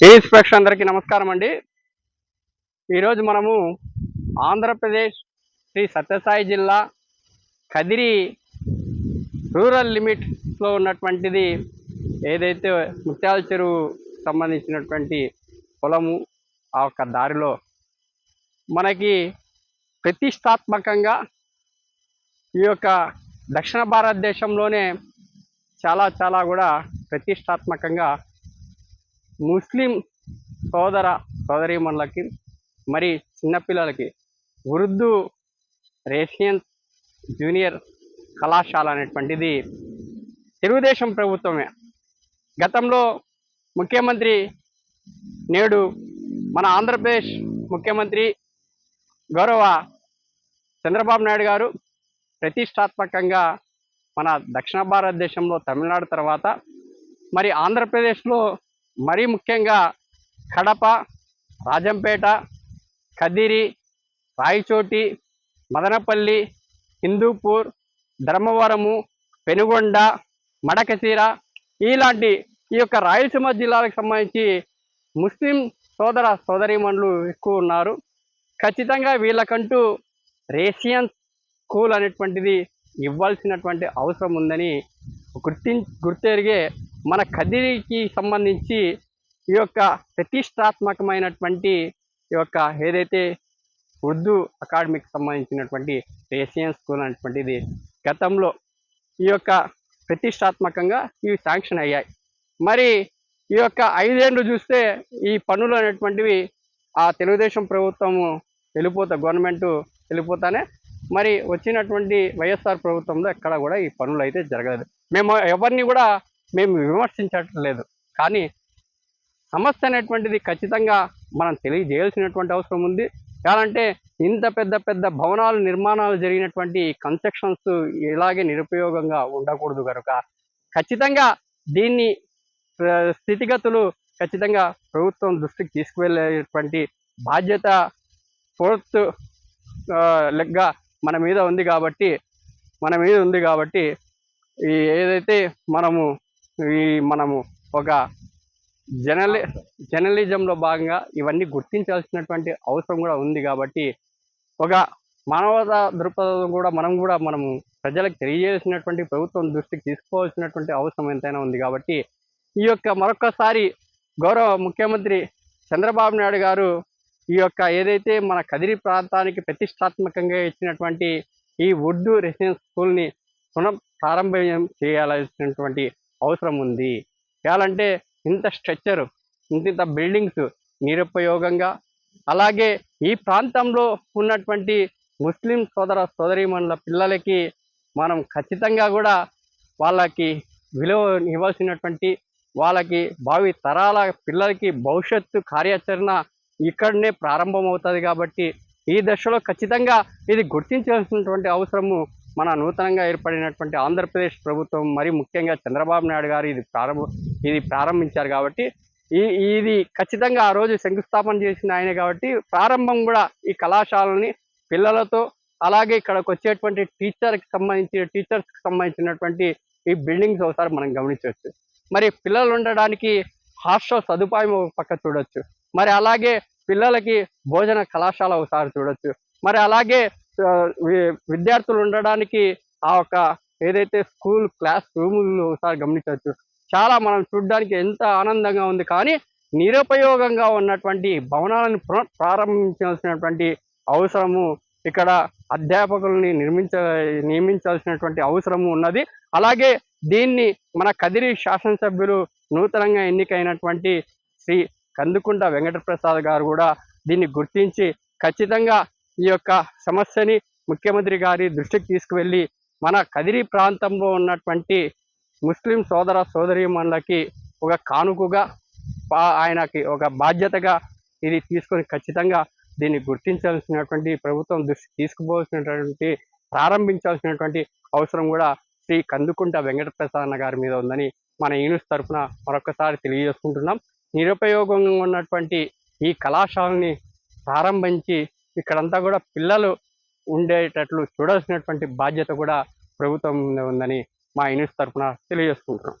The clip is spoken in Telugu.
ఏ ఇన్స్పెక్షన్ అందరికీ నమస్కారం అండి. ఈరోజు మనము ఆంధ్రప్రదేశ్ శ్రీ సత్యసాయి జిల్లా కదిరి రూరల్ లిమిట్స్లో ఉన్నటువంటిది ఏదైతే ముత్యాల చెరువు సంబంధించినటువంటి పొలము ఆ యొక్క దారిలో మనకి ప్రతిష్టాత్మకంగా ఈ యొక్క దక్షిణ భారతదేశంలోనే చాలా చాలా కూడా ప్రతిష్టాత్మకంగా ముస్లిం సోదర సోదరీమణులకి మరి చిన్నపిల్లలకి ఉర్దూ రేషియన్ జూనియర్ కళాశాల అనేటువంటిది తెలుగుదేశం ప్రభుత్వమే. గతంలో ముఖ్యమంత్రి నేడు మన ఆంధ్రప్రదేశ్ ముఖ్యమంత్రి గౌరవ చంద్రబాబు నాయుడు గారు ప్రతిష్టాత్మకంగా మన దక్షిణ భారతదేశంలో తమిళనాడు తర్వాత మరి ఆంధ్రప్రదేశ్లో మరీ ముఖ్యంగా కడప రాజంపేట కదిరి రాయచోటి మదనపల్లి హిందూపూర్ ధర్మవరము పెనుగొండ మడకసీర ఇలాంటి ఈ యొక్క రాయలసీమ జిల్లాలకు సంబంధించి ముస్లిం సోదర సోదరీమణులు ఎక్కువ ఉన్నారు. ఖచ్చితంగా వీళ్ళకంటూ రేషియన్ స్కూల్ అనేటువంటిది ఇవ్వాల్సినటువంటి అవసరం ఉందని గుర్తి గుర్తెరిగే మన కదిరికి సంబంధించి ఈ యొక్క ప్రతిష్టాత్మకమైనటువంటి ఈ యొక్క ఏదైతే ఉర్దూ అకాడమీకి సంబంధించినటువంటి రేసియన్ స్కూల్ అనేటువంటిది గతంలో ఈ యొక్క ప్రతిష్టాత్మకంగా ఇవి శాంక్షన్ అయ్యాయి. మరి ఈ యొక్క ఐదేళ్ళు చూస్తే ఈ పనులు అనేటువంటివి ఆ తెలుగుదేశం ప్రభుత్వము వెళ్ళిపోతా గవర్నమెంట్ వెళ్ళిపోతానే మరి వచ్చినటువంటి వైఎస్ఆర్ ప్రభుత్వంలో ఎక్కడ కూడా ఈ పనులు అయితే జరగలేదు. మేము ఎవరిని కూడా మేము విమర్శించట్లేదు కానీ సమస్య అనేటువంటిది ఖచ్చితంగా మనం తెలియజేయాల్సినటువంటి అవసరం ఉంది. కాదంటే ఇంత పెద్ద పెద్ద భవనాలు నిర్మాణాలు జరిగినటువంటి కన్స్ట్రక్షన్స్ ఇలాగే నిరుపయోగంగా ఉండకూడదు కనుక ఖచ్చితంగా దీన్ని స్థితిగతులు ఖచ్చితంగా ప్రభుత్వం దృష్టికి తీసుకువెళ్ళేటువంటి బాధ్యత ఫోర్త్ లెగ్గా మన మీద ఉంది కాబట్టి మన మీద ఉంది కాబట్టి ఈ ఏదైతే మనము ఈ మనము ఒక జర్నలి జర్నలిజంలో భాగంగా ఇవన్నీ గుర్తించాల్సినటువంటి అవసరం కూడా ఉంది కాబట్టి ఒక మానవతా దృక్పథం కూడా మనం కూడా మనము ప్రజలకు తెలియజేసినటువంటి ప్రభుత్వం దృష్టికి తీసుకోవాల్సినటువంటి అవసరం ఎంతైనా ఉంది కాబట్టి ఈ యొక్క మరొకసారి గౌరవ ముఖ్యమంత్రి చంద్రబాబు నాయుడు గారు ఈ యొక్క ఏదైతే మన కదిరి ప్రాంతానికి ప్రతిష్టాత్మకంగా ఇచ్చినటువంటి ఈ ఉర్దూ రెసిడెన్స్ స్కూల్ని పునః ప్రారంభం చేయాల్సినటువంటి అవసరం ఉంది చేయాలంటే ఇంత స్ట్రక్చర్ ఇంత ఇంత బిల్డింగ్స్ నిరుపయోగంగా. అలాగే ఈ ప్రాంతంలో ఉన్నటువంటి ముస్లిం సోదర సోదరీమణుల పిల్లలకి మనం ఖచ్చితంగా కూడా వాళ్ళకి విలువ ఇవ్వాల్సినటువంటి వాళ్ళకి భావి తరాల పిల్లలకి భవిష్యత్తు కార్యాచరణ ఇక్కడనే ప్రారంభం అవుతుంది కాబట్టి ఈ దశలో ఖచ్చితంగా ఇది గుర్తించాల్సినటువంటి అవసరము మన నూతనంగా ఏర్పడినటువంటి ఆంధ్రప్రదేశ్ ప్రభుత్వం మరి ముఖ్యంగా చంద్రబాబు నాయుడు గారు ఇది ప్రారంభ ఇది ప్రారంభించారు కాబట్టి ఈ ఇది ఖచ్చితంగా ఆ రోజు శంకుస్థాపన చేసిన ఆయనే కాబట్టి ప్రారంభం కూడా ఈ కళాశాలని పిల్లలతో అలాగే ఇక్కడికి వచ్చేటువంటి టీచర్కి సంబంధించిన టీచర్స్కి సంబంధించినటువంటి ఈ బిల్డింగ్స్ ఒకసారి మనం గమనించవచ్చు. మరి పిల్లలు ఉండడానికి హాస్టల్ సదుపాయం ఒక పక్క చూడొచ్చు. మరి అలాగే పిల్లలకి భోజన కళాశాల ఒకసారి చూడొచ్చు. మరి అలాగే విద్యార్థులు ఉండడానికి ఆ యొక్క ఏదైతే స్కూల్ క్లాస్ రూములు ఒకసారి గమనించవచ్చు. చాలా మనం చూడడానికి ఎంత ఆనందంగా ఉంది. కానీ నిరుపయోగంగా ఉన్నటువంటి భవనాలను ప్రారంభించాల్సినటువంటి అవసరము ఇక్కడ అధ్యాపకుల్ని నిర్మించ నియమించాల్సినటువంటి అవసరము ఉన్నది. అలాగే దీన్ని మన కదిరి శాసనసభ్యులు నూతనంగా ఎన్నికైనటువంటి శ్రీ కందుకుంట వెంకటప్రసాద్ గారు కూడా దీన్ని గుర్తించి ఖచ్చితంగా ఈ యొక్క సమస్యని ముఖ్యమంత్రి గారి దృష్టికి తీసుకువెళ్ళి మన కదిరి ప్రాంతంలో ఉన్నటువంటి ముస్లిం సోదర సోదరీమణులకి ఒక కానుకగా ఆయనకి ఒక బాధ్యతగా ఇది తీసుకొని ఖచ్చితంగా దీన్ని గుర్తించాల్సినటువంటి ప్రభుత్వం దృష్టి తీసుకుపోవాల్సినటువంటి ప్రారంభించాల్సినటువంటి అవసరం కూడా శ్రీ కందుకుంట వెంకటప్రసాద్ గారి మీద ఉందని మన యూనిస్ తరఫున మరొకసారి తెలియజేసుకుంటున్నాం. నిరుపయోగంగా ఉన్నటువంటి ఈ కళాశాలని ప్రారంభించి ఇక్కడంతా కూడా పిల్లలు ఉండేటట్లు చూడాల్సినటువంటి బాధ్యత కూడా ప్రభుత్వం ఉందని మా యూనిస్ తరఫున తెలియజేసుకుంటున్నాం.